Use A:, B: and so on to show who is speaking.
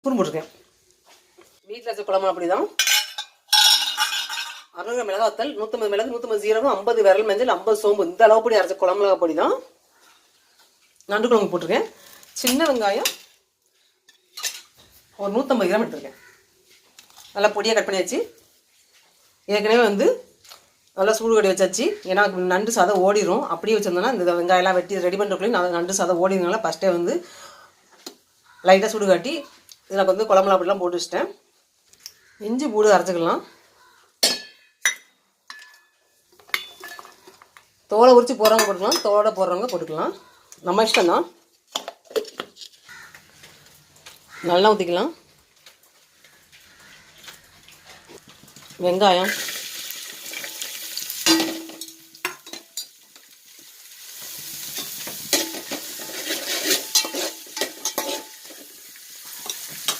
A: Spoon போட்டிருக்கேன் வீட்டில் வச்ச குழம்பு அப்படி தான் அறுநூறு மிளகாத்தல் நூற்றம்பது மிளகு நூற்றம்பது ஜீரகம் ஐம்பது விரல் மஞ்சள் ஐம்பது சோம்பு. இந்த அளவு பொடி அரைச்ச குழம்பு பொடி தான் நண்டு குழம்பு போட்டிருக்கேன். சின்ன வெங்காயம் ஒரு நூற்றம்பது கிராம் எடுத்திருக்கேன். நல்லா பொடியாக கட் பண்ணியாச்சு. ஏற்கனவே வந்து நல்லா சூடு கட்டி வச்சாச்சு. ஏன்னா நண்டு சாதம் ஓடிடும் அப்படியே வச்சுருந்தோன்னா இந்த வெங்காயம்லாம் வெட்டி ரெடி பண்ணுறக்குள்ளே நான் நண்டு சாதம் ஓடிடுனால ஃபஸ்ட்டே வந்து லைட்டாக சூடு காட்டி இதில் வந்து குழம்புலாம் அப்படிலாம் போட்டு வச்சிட்டேன். இஞ்சி பூடு அரைச்சிக்கலாம். தோலை உரித்து போடுறவங்க போட்டுக்கலாம். தோலோட போடுறவங்க போட்டுக்கலாம். நம்ம இஷ்டம் தான் நல்லா ஊற்றிக்கலாம் வெங்காயம்.